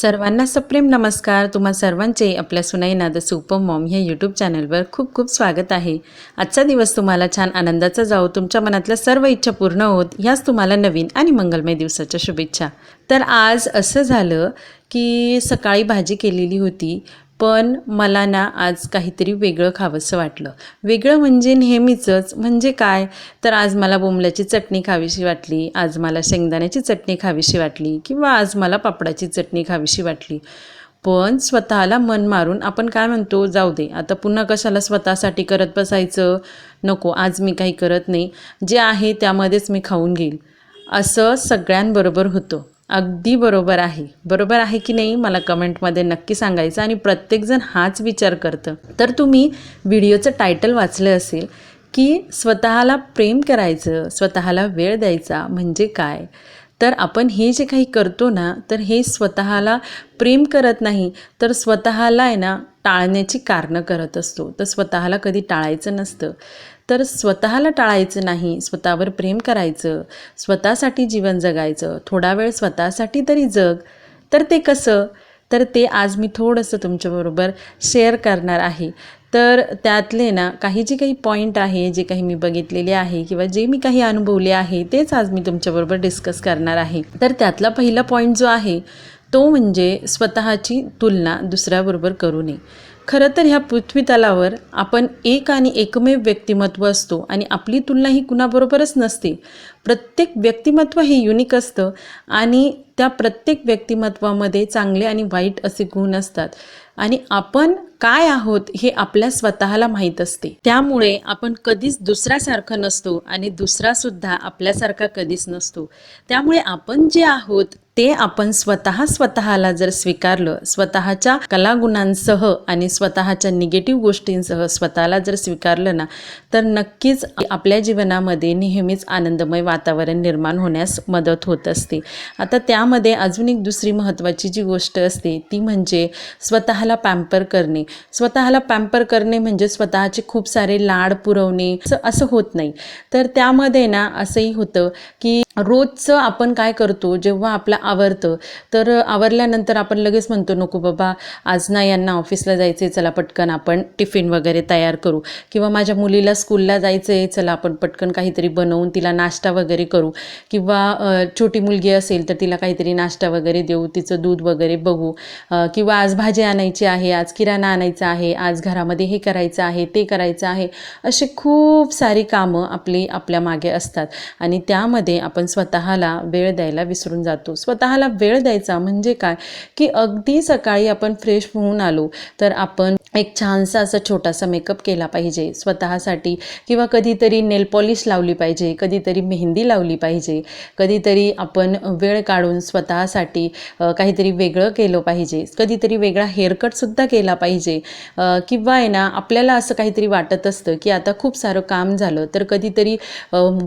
सर्वांना सप्रेम नमस्कार. तुम्हा सर्वांचे आपल्या सुनाई नाद सुपम मॉम ह्या यूट्यूब चॅनलवर खूप खूप स्वागत आहे. आजचा दिवस तुम्हाला छान आनंदाचा जाओ तुमच्या मनातल्या सर्व इच्छा पूर्ण होत ह्याच तुम्हाला नवीन आणि मंगलमय दिवसाच्या शुभेच्छा. तर आज असं झालं की सकाळी भाजी केलेली होती. पण मला ना आज काहीतरी वेगळं खावंसं वाटलं. वेगळं म्हणजे नेहमीचंच. म्हणजे काय? तर आज मला बोंबल्याची चटणी खावीशी वाटली आज मला शेंगदाण्याची चटणी खावीशी वाटली किंवा आज मला पापडाची चटणी खावीशी वाटली. पण स्वतःला मन मारून आपण काय म्हणतो? जाऊ दे. आता पुन्हा कशाला स्वतःसाठी करत बसायचं? नको आज मी काही करत नाही. जे आहे त्यामध्येच मी खाऊन घेईल. असं सगळ्यांबरोबर होतं. अगदी बरोबर आहे. बरोबर आहे की नाही? मला कमेंटमध्ये नक्की सांगायचं आणि प्रत्येकजण हाच विचार करतं. तर तुम्ही व्हिडिओचं टायटल वाचलं असेल की स्वतःला प्रेम करायचं स्वतःला वेळ द्यायचा म्हणजे काय? तर आपण हे जे काही करतो ना तर हे स्वतःला प्रेम करत नाही तर स्वतःला आहे ना टाळण्याची कारणं करत असतो. तर स्वतःला कधी टाळायचं नसतं. तर स्वतःला टाळायचं नाही स्वतःवर प्रेम करायचं स्वतःसाठी जीवन जगायचं थोडा वेळ स्वतःसाठी तरी जग. तर ते कसं? तर ते आज मी थोडंसं तुमच्याबरोबर शेअर करणार आहे. तर त्यातले ना काही जे काही पॉईंट आहे जे काही मी बघितलेले आहे किंवा जे मी काही अनुभवले आहे तेच आज मी तुमच्याबरोबर डिस्कस करणार आहे. तर त्यातला पहिला पॉईंट जो आहे तो म्हणजे स्वतःची तुलना दुसऱ्याबरोबर करू नये. खरं तर ह्या पृथ्वी तलावर आपण एक आणि एकमेव व्यक्तिमत्व असतो आणि आपली तुलना ही कुणाबरोबरच नसते. प्रत्येक व्यक्तिमत्व हे युनिक असतं आणि त्या प्रत्येक व्यक्तिमत्वामध्ये चांगले आणि वाईट असे गुण असतात. आणि आपण काय आहोत हे आपल्या स्वतःला माहीत असते. त्यामुळे आपण कधीच दुसऱ्यासारखं नसतो आणि दुसरा सुद्धा आपल्यासारखा कधीच नसतो. त्यामुळे आपण जे आहोत ते आपण स्वतः स्वतःला जर स्वीकारलं स्वतःच्या कलागुणांसह आणि स्वतःच्या निगेटिव्ह गोष्टींसह स्वतःला जर स्वीकारलं ना तर नक्कीच आपल्या जीवनामध्ये नेहमीच आनंदमय वातावरण निर्माण होण्यास मदत होत असते. आता त्यामध्ये अजून एक दुसरी महत्त्वाची जी गोष्ट असते ती म्हणजे स्वतःला पॅम्पर करणे. स्वतःला पॅम्पर करणे म्हणजे स्वतःचे खूप सारे लाड पुरवणे असं असं होत नाही. तर त्यामध्ये ना असंही होतं की रोजचं आपण काय करतो जेव्हा आपलं आवरतं तर आवरल्यानंतर आपण लगेच म्हणतो नको बाबा आज ना यांना ऑफिसला जायचं आहे चला पटकन आपण टिफिन वगैरे तयार करू. किंवा माझ्या मुलीला स्कूलला जायचं आहे चला आपण पटकन काहीतरी बनवून तिला नाश्ता वगैरे करू. किंवा छोटी मुलगी असेल तर तिला काहीतरी नाश्ता वगैरे देऊ तिचं दूध वगैरे बघू. किंवा आज भाजी आणायची आहे आज किराणा आणायचं आहे आज घरामध्ये हे करायचं आहे ते करायचं आहे असे खूप सारी कामं आपली आपल्या मागे असतात. आणि त्यामध्ये आपण स्वतःला वेळ द्यायला विसरून जातो. स्वतःला वेळ द्यायचा म्हणजे काय? की अगदी सकाळी आपण फ्रेश होऊन आलो तर आपण एक छानसा असा छोटासा मेकअप केला पाहिजे स्वतःसाठी. किंवा कधीतरी नेल पॉलिश लावली पाहिजे कधीतरी मेहंदी लावली पाहिजे कधीतरी आपण वेळ काढून स्वतःसाठी काहीतरी वेगळं केलं पाहिजे. कधीतरी वेगळा हेअरकटसुद्धा केला पाहिजे. अ, किंवा आहे ना आपल्याला असं काहीतरी वाटत असतं की आता खूप सारं काम झालं तर कधीतरी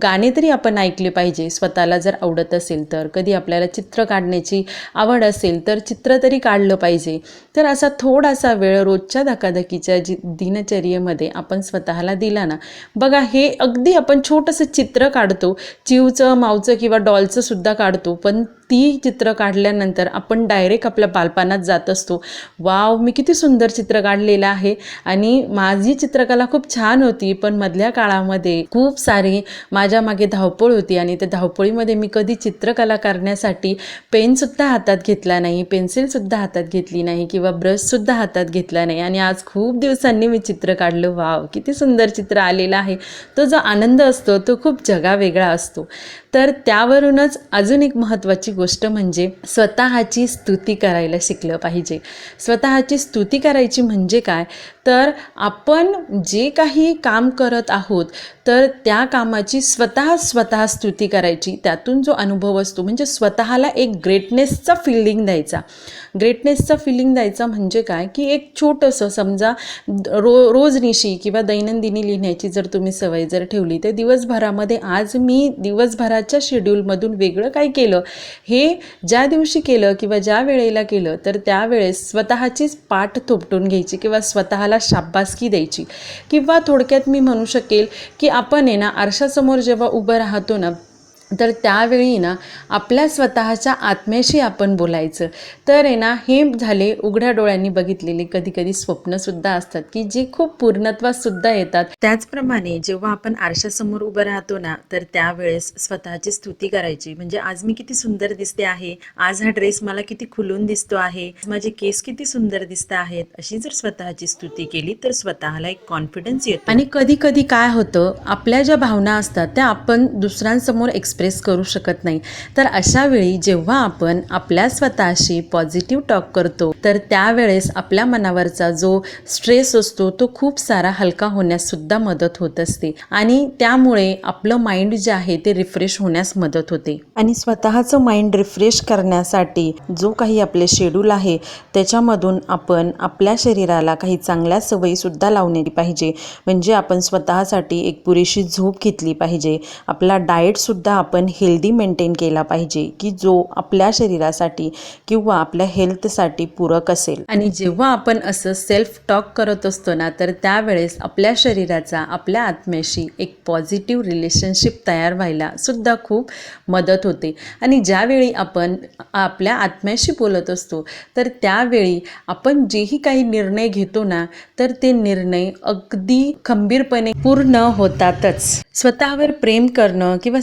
गाणे तरी आपण ऐकले पाहिजे स्वतःला जर आवडत असेल तर. कधी आपल्याला चित्र काढण्याची आवड असेल तर चित्र तरी काढलं पाहिजे. तर असा थोडासा वेळ रोजच्या धकाधकीच्या जी दिनचर्येमध्ये आपण स्वतःला दिला ना बघा हे अगदी आपण छोटंसं चित्र काढतो चिवचं मावचं किंवा डॉलचं सुद्धा काढतो पण ती चित्र काढल्यानंतर आपण डायरेक्ट आपल्या बालपणात जात असतो. वाव मी किती सुंदर चित्र काढलेलं आहे. आणि माझी चित्रकला खूप छान होती पण मधल्या काळामध्ये खूप सारी माझ्या मागे धावपळ होती आणि त्या धावपळीमध्ये मी कधी चित्रकला करण्यासाठी पेनसुद्धा हातात घेतला नाही पेन्सिलसुद्धा हातात घेतली नाही किंवा ब्रशसुद्धा हातात घेतला नाही. आणि आज खूप दिवसांनी मी चित्र काढलं. वाव किती सुंदर चित्र आलेलं आहे. तो जो आनंद असतो तो खूप जगावेगळा असतो. तर त्यावरूनच अजून एक महत्त्वाची गोष्ट गोष्ट म्हणजे स्वतःची स्तुती करायला शिकलं पाहिजे. स्वतःची स्तुती करायची म्हणजे काय? तर आपण जे काही काम करत आहोत तर त्या कामाची स्वतः स्वतः स्तुती करायची. त्यातून जो अनुभव असतो म्हणजे स्वतःला एक ग्रेटनेसचा फिलिंग द्यायचा. ग्रेटनेसचा फिलिंग द्यायचा म्हणजे काय? की एक छोटंसं समजा रो रोजनिशी किंवा दैनंदिनी लिहिण्याची जर तुम्ही सवय जर ठेवली तर दिवसभरामध्ये आज मी दिवसभराच्या शेड्यूलमधून वेगळं काय केलं? हे ज्या दिवशी केलं किंवा ज्या वेळेला केलं तर त्यावेळेस स्वतःचीच पाठ थोपटून घ्यायची किंवा स्वतःला शाब्बासकी द्यायची. किंवा थोडक्यात मी म्हणू शकेल की आपण आहे ना आरशासमोर जेव्हा उभं राहतो ना तर त्यावेळी ना आपल्या स्वतःच्या आत्म्याशी आपण बोलायचं. तर आहे ना हे झाले उघड्या डोळ्यांनी बघितलेले कधी कधी स्वप्नसुद्धा असतात की जे खूप पूर्णत्वासुद्धा येतात. त्याचप्रमाणे जेव्हा आपण आरशासमोर उभं राहतो ना तर त्यावेळेस स्वतःची स्तुती करायची. म्हणजे आज मी किती सुंदर दिसते आहे आज हा ड्रेस मला किती खुलून दिसतो आहे माझे केस किती सुंदर दिसत आहेत अशी जर स्वतःची स्तुती केली तर स्वतःला एक कॉन्फिडन्स येतो. आणि कधी कधी काय होतं आपल्या ज्या भावना असतात त्या आपण दुसऱ्यांसमोर एक्सप्रेस करू शकत नाही. तर अशा वेळी जेव्हा आपण आपल्या स्वतःशी पॉझिटिव्ह टॉक करतो तर त्यावेळेस आपल्या मनावरचा जो स्ट्रेस असतो तो खूप सारा हलका होण्यास सुद्धा मदत होत असते. आणि त्यामुळे आपलं माइंड जे आहे ते रिफ्रेश होण्यास मदत होते. आणि स्वतःचं माइंड रिफ्रेश करण्यासाठी जो काही आपले शेड्यूल आहे त्याच्यामधून आपण आपल्या शरीराला काही चांगल्या सवयी सुद्धा लावण्याची पाहिजे. म्हणजे आपण स्वतःसाठी एक पुरेशी झोप घेतली पाहिजे. आपला डाएटसुद्धा आपण आपण हेल्दी मेंटेन केला पाहिजे की जो आपल्या शरीरासाठी किंवा आपल्या हेल्थसाठी पूरक असेल. आणि जेव्हा आपण असं सेल्फ टॉक करत असतो ना तर त्यावेळेस आपल्या शरीराचा आपल्या आत्म्याशी एक पॉझिटिव्ह रिलेशनशिप तयार व्हायला सुद्धा खूप मदत होते. आणि ज्यावेळी आपण आपल्या आत्म्याशी बोलत असतो तर त्यावेळी आपण जेही काही निर्णय घेतो ना तर ते निर्णय अगदी खंबीरपणे पूर्ण होतातच. स्वतःवर प्रेम करणं किंवा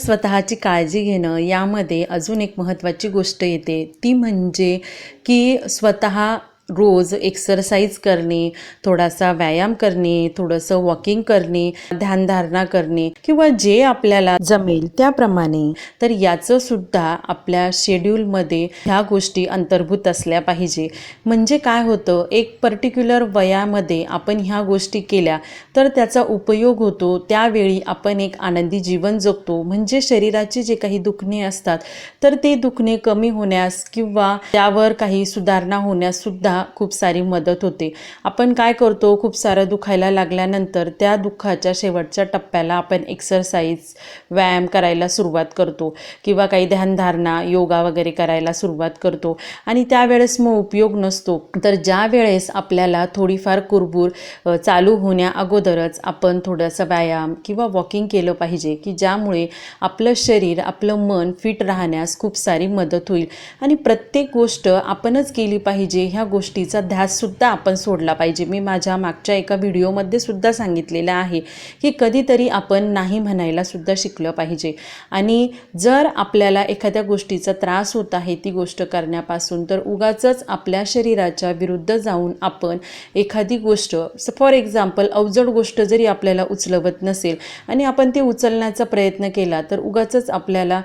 स्वतःची काळजी घेणं यामध्ये अजून एक महत्त्वाची गोष्ट येते. ती म्हणजे की स्वतः रोज एक्सरसाइज करणे थोडासा व्यायाम करणे थोडंसं वॉकिंग करणे ध्यानधारणा करणे किंवा जे आपल्याला जमेल त्याप्रमाणे. तर याचं सुद्धा आपल्या शेड्यूलमध्ये ह्या गोष्टी अंतर्भूत असल्या पाहिजे. म्हणजे काय होतं एक पर्टिक्युलर वयामध्ये आपण ह्या गोष्टी केल्या तर त्याचा उपयोग होतो. त्यावेळी आपण एक आनंदी जीवन जगतो. म्हणजे शरीराचे जे काही दुखणे असतात तर ते दुखणे कमी होण्यास किंवा त्यावर काही सुधारणा होण्यास सुद्धा खूप सारी मदत होते. आपण काय करतो? खूप सारं दुखायला लागल्यानंतर त्या दुःखाच्या शेवटच्या टप्प्याला आपण एक्सरसाइज व्यायाम करायला सुरुवात करतो. किंवा काही ध्यानधारणा योगा वगैरे करायला सुरुवात करतो. आणि त्यावेळेस मग उपयोग नसतो. तर ज्या वेळेस आपल्याला थोडीफार कुरबूर चालू होण्या अगोदरच आपण थोडंसं व्यायाम किंवा वॉकिंग केलं पाहिजे की ज्यामुळे आपलं शरीर आपलं मन फिट राहण्यास खूप सारी मदत होईल. आणि प्रत्येक गोष्ट आपणच केली पाहिजे ह्या गोष्टी गोष्टीचा ध्याससुद्धा आपण सोडला पाहिजे. मी माझ्या मागच्या एका व्हिडिओमध्ये सुद्धा सांगितलेलं आहे की कधीतरी आपण नाही म्हणायला सुद्धा शिकलं पाहिजे. आणि जर आपल्याला एखाद्या गोष्टीचा त्रास होत आहे ती गोष्ट करण्यापासून तर उगाचच आपल्या शरीराच्या विरुद्ध जाऊन आपण एखादी गोष्ट फॉर एक्झाम्पल अवजड गोष्ट जरी आपल्याला उचलवत नसेल आणि आपण ते उचलण्याचा प्रयत्न केला तर उगाचच आपल्याला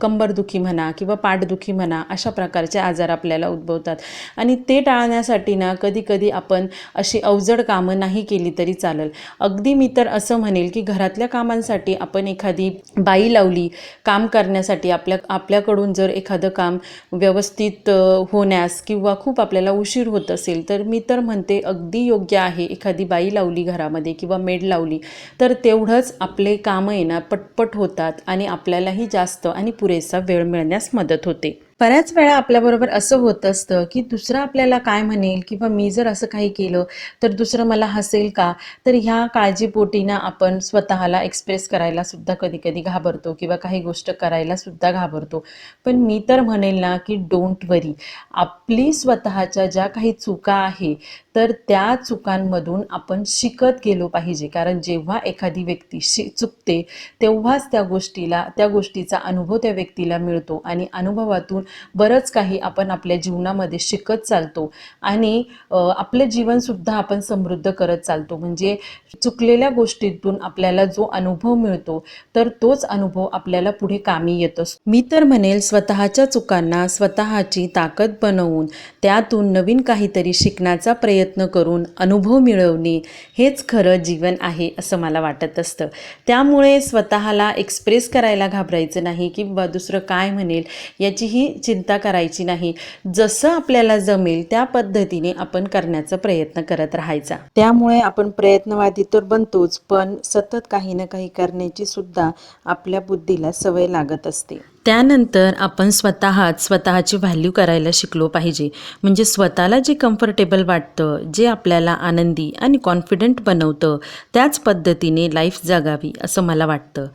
कंबरदुखी म्हणा किंवा पाठदुखी म्हणा अशा प्रकारचे आजार आपल्याला उद्भवतात. आणि ते टाळ राहण्यासाठी ना कधी कधी आपण अशी अवजड कामं नाही केली तरी चालेल. अगदी मी तर असं म्हणेल की घरातल्या कामांसाठी आपण एखादी बाई लावली काम करण्यासाठी आपल्या आपल्याकडून जर एखादं काम व्यवस्थित होण्यास किंवा खूप आपल्याला उशीर होत असेल तर मी तर म्हणते अगदी योग्य आहे एखादी बाई लावली घरामध्ये किंवा मेड लावली तर तेवढंच आपले कामं येणार पटपट होतात आणि आपल्यालाही जास्त आणि पुरेसा वेळ मिळण्यास मदत होते. बऱ्याच वेळा आपल्याबरोबर असं होत असतं की दुसरं आपल्याला काय म्हणेल किंवा मी जर असं काही केलं तर दुसरं मला हसेल का? तर ह्या काळजीपोटीनं आपण स्वतःला एक्सप्रेस करायला सुद्धा कधी कधी घाबरतो किंवा काही गोष्ट करायला सुद्धा घाबरतो. पण मी तर म्हणेल ना की डोंट वरी आपली स्वतःच्या ज्या काही चुका आहे तर त्या चुकांमधून आपण शिकत गेलो पाहिजे. कारण जेव्हा एखादी व्यक्ती शि चुकते तेव्हाच त्या गोष्टीला त्या गोष्टीचा अनुभव त्या व्यक्तीला मिळतो आणि अनुभवातून बरंच काही आपण आपल्या जीवनामध्ये शिकत चालतो आणि आपलं जीवनसुद्धा आपण समृद्ध करत चालतो. म्हणजे चुकलेल्या गोष्टीतून आपल्याला जो अनुभव मिळतो तर तोच अनुभव आपल्याला पुढे कामी येत. असतो मी तर म्हणेल स्वतःच्या चुकांना स्वतःची ताकद बनवून त्यातून नवीन काहीतरी शिकण्याचा प्रयत्न करून अनुभव मिळवणे हेच खरं जीवन आहे असं मला वाटत असतं. त्यामुळे स्वतःला एक्सप्रेस करायला घाबरायचं नाही किंवा दुसरं काय म्हणेल याचीही चिंता करायची नाही. जसं आपल्याला जमेल त्या पद्धतीने आपण करण्याचा प्रयत्न करत राहायचा. त्यामुळे आपण प्रयत्नवादी तर बनतोच पण सतत काही ना काही करण्याची सुद्धा आपल्या बुद्धीला सवय लागत असते. त्यानंतर आपण स्वतःच स्वतःची व्हॅल्यू करायला शिकलो पाहिजे. म्हणजे स्वतःला जे कम्फर्टेबल वाटतं जे आपल्याला आनंदी आणि कॉन्फिडंट बनवतं त्याच पद्धतीने लाईफ जगावी असं मला वाटतं.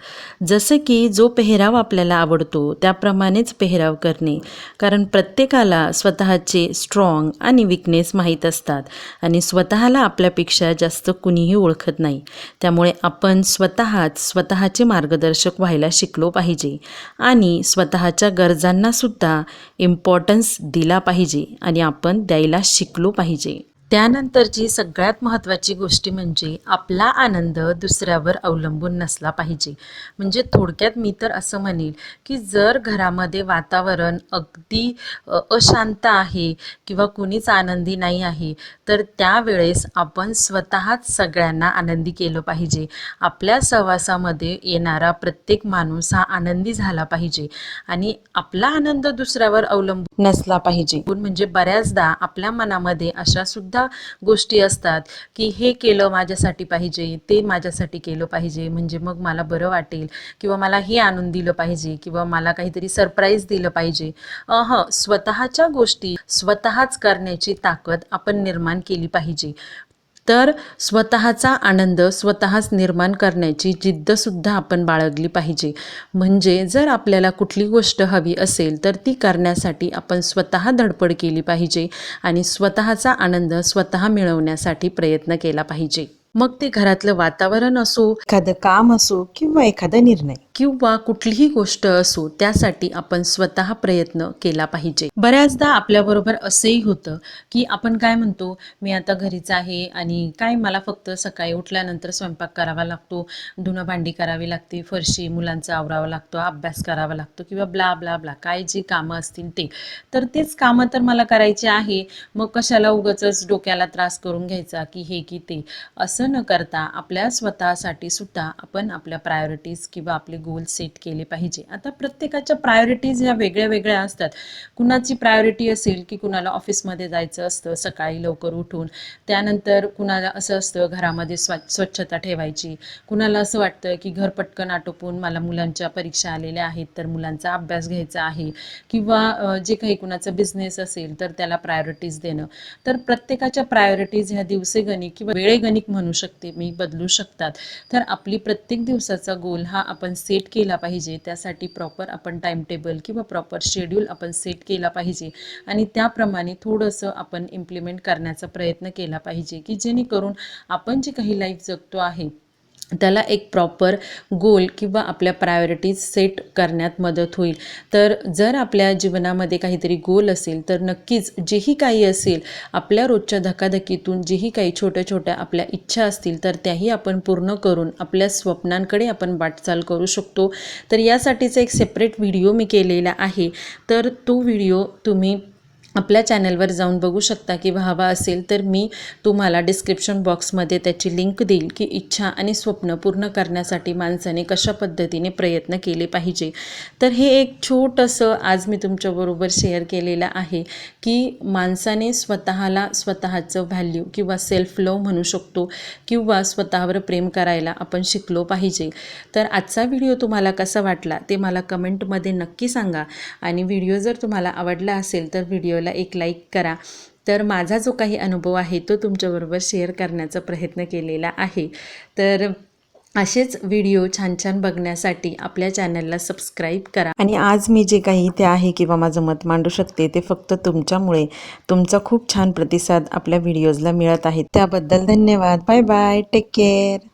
जसं की जो पेहराव आपल्याला आवडतो त्याप्रमाणेच पेहराव करणे. कारण प्रत्येकाला स्वतःचे स्ट्रॉंग आणि विकनेस माहीत असतात आणि स्वतःला आपल्यापेक्षा जास्त कुणीही ओळखत नाही. त्यामुळे आपण स्वतःच स्वतःचे मार्गदर्शक व्हायला शिकलो पाहिजे. आणि स्वतःच्या गरजांनासुद्धा इम्पॉर्टन्स दिला पाहिजे आणि आपण द्यायला शिकलो पाहिजे. त्यानंतरची सगळ्यात महत्त्वाची गोष्ट म्हणजे आपला आनंद दुसऱ्यावर अवलंबून नसला पाहिजे. म्हणजे थोडक्यात मी तर असं म्हणेल की जर घरामध्ये वातावरण अगदी अशांत आहे किंवा कुणीच आनंदी नाही आहे तर त्यावेळेस आपण स्वतःच सगळ्यांना आनंदी केलं पाहिजे. आपल्या सहवासामध्ये येणारा प्रत्येक माणूस हा आनंदी झाला पाहिजे आणि आपला आनंद दुसऱ्यावर अवलंबून नसला पाहिजे. म्हणजे बऱ्याचदा आपल्या मनामध्ये अशा सुद्धा गोष्टी असतात की हे केलं माझ्यासाठी पाहिजे ते माझ्यासाठी केलं पाहिजे म्हणजे मग मला बरं वाटेल किंवा मला हे आणून दिलं पाहिजे किंवा मला काहीतरी सरप्राईज दिलं पाहिजे. ह स्वतःच्या गोष्टी स्वतःच करण्याची ताकद आपण निर्माण केली पाहिजे. तर स्वतःचा आनंद स्वतःच निर्माण करण्याची जिद्दसुद्धा आपण बाळगली पाहिजे. म्हणजे जर आपल्याला कुठली गोष्ट हवी असेल तर ती करण्यासाठी आपण स्वतः धडपड केली पाहिजे आणि स्वतःचा आनंद स्वतः मिळवण्यासाठी प्रयत्न केला पाहिजे. मग ते घरातलं वातावरण असो एखादं काम असो किंवा एखादा निर्णय. किंवा कुठलीही गोष्ट असो त्यासाठी आपण स्वतः प्रयत्न केला पाहिजे. बऱ्याचदा आपल्याबरोबर असंही होतं की आपण काय म्हणतो मी आता घरीच आहे आणि काय मला फक्त सकाळी उठल्यानंतर स्वयंपाक करावा लागतो धुणं भांडी करावी लागते फरशी मुलांचा आवरावा लागतो अभ्यास करावा लागतो किंवा ब्ला ब्ला ब्ला काय जी कामं असतील ते. तर तेच कामं तर मला करायची आहे मग कशाला उगाचच डोक्याला त्रास करून घ्यायचा की हे की ते. असं न करता आपल्या स्वतःसाठी सुद्धा आपण आपल्या प्रायोरिटीज किंवा आपले गोल सेट केले पाहिजे. आता प्रत्येकाच्या प्रायोरिटीज ह्या वेगळ्या वेगळ्या असतात. कुणाची प्रायोरिटी असेल की कुणाला ऑफिसमध्ये जायचं असतं सकाळी लवकर उठून. त्यानंतर कुणाला असं असतं घरामध्ये स्व स्वच्छता ठेवायची. कुणाला असं वाटतं की घर पटकन आटोपून मला मुलांच्या परीक्षा आलेल्या आहेत तर मुलांचा अभ्यास घ्यायचा आहे. किंवा जे काही कुणाचं बिझनेस असेल तर त्याला प्रायोरिटीज देणं. तर प्रत्येकाच्या प्रायोरिटीज ह्या दिवसेगणिक किंवा वेळेगणिक म्हणू शकते मी बदलू शकतात. तर आपली प्रत्येक दिवसाचा गोल हा आपण सेट केला पाहिजे. त्यासाठी प्रॉपर आपण टाईमटेबल किंवा प्रॉपर शेड्यूल आपण सेट केला पाहिजे. आणि त्याप्रमाणे थोडंसं आपण इम्प्लिमेंट करण्याचा प्रयत्न केला पाहिजे की जेणेकरून आपण जे काही लाईफ जगतो आहे त्याला एक प्रॉपर गोल किंवा आपल्या प्रायोरिटीज सेट करण्यात मदत होईल. तर जर आपल्या जीवनामध्ये काहीतरी गोल असेल तर नक्कीच जेही काही असेल आपल्या रोजच्या धकाधकीतून जेही काही छोट्या छोट्या आपल्या इच्छा असतील तर त्याही आपण पूर्ण करून आपल्या स्वप्नांकडे आपण वाटचाल करू शकतो. तर यासाठीचा एक सेपरेट व्हिडिओ मी केलेला आहे. तर तो व्हिडिओ तुम्ही आपल्या चॅनलवर जाऊन बघू शकता किंवा हवा असेल तर मी तुम्हाला डिस्क्रिप्शन बॉक्समध्ये त्याची लिंक देईल की इच्छा आणि स्वप्न पूर्ण करण्यासाठी माणसाने कशा पद्धतीने प्रयत्न केले पाहिजे. तर हे एक छोटंसं आज मी तुमच्याबरोबर शेअर केलेलं आहे की माणसाने स्वतःला स्वतःचं व्हॅल्यू किंवा सेल्फ लव म्हणू शकतो किंवा स्वतःवर प्रेम करायला आपण शिकलो पाहिजे. तर आजचा व्हिडिओ तुम्हाला कसा वाटला ते मला कमेंटमध्ये नक्की सांगा आणि व्हिडिओ जर तुम्हाला आवडला असेल तर व्हिडिओ व्हिडिओला एक लाईक करा. तर माझा जो काही अनुभव आहे तो तुमच्याबरोबर शेअर करण्याचा प्रयत्न केलेला आहे. तर असेच व्हिडिओ छान छान बघण्यासाठी आपल्या चॅनलला सबस्क्राईब करा. आणि आज मी जे काही ते आहे किंवा माझं मत मांडू शकते ते फक्त तुमच्यामुळे तुमचा खूप छान प्रतिसाद आपल्या व्हिडिओजला मिळत आहे. त्याबद्दल धन्यवाद. Bye bye. Take care.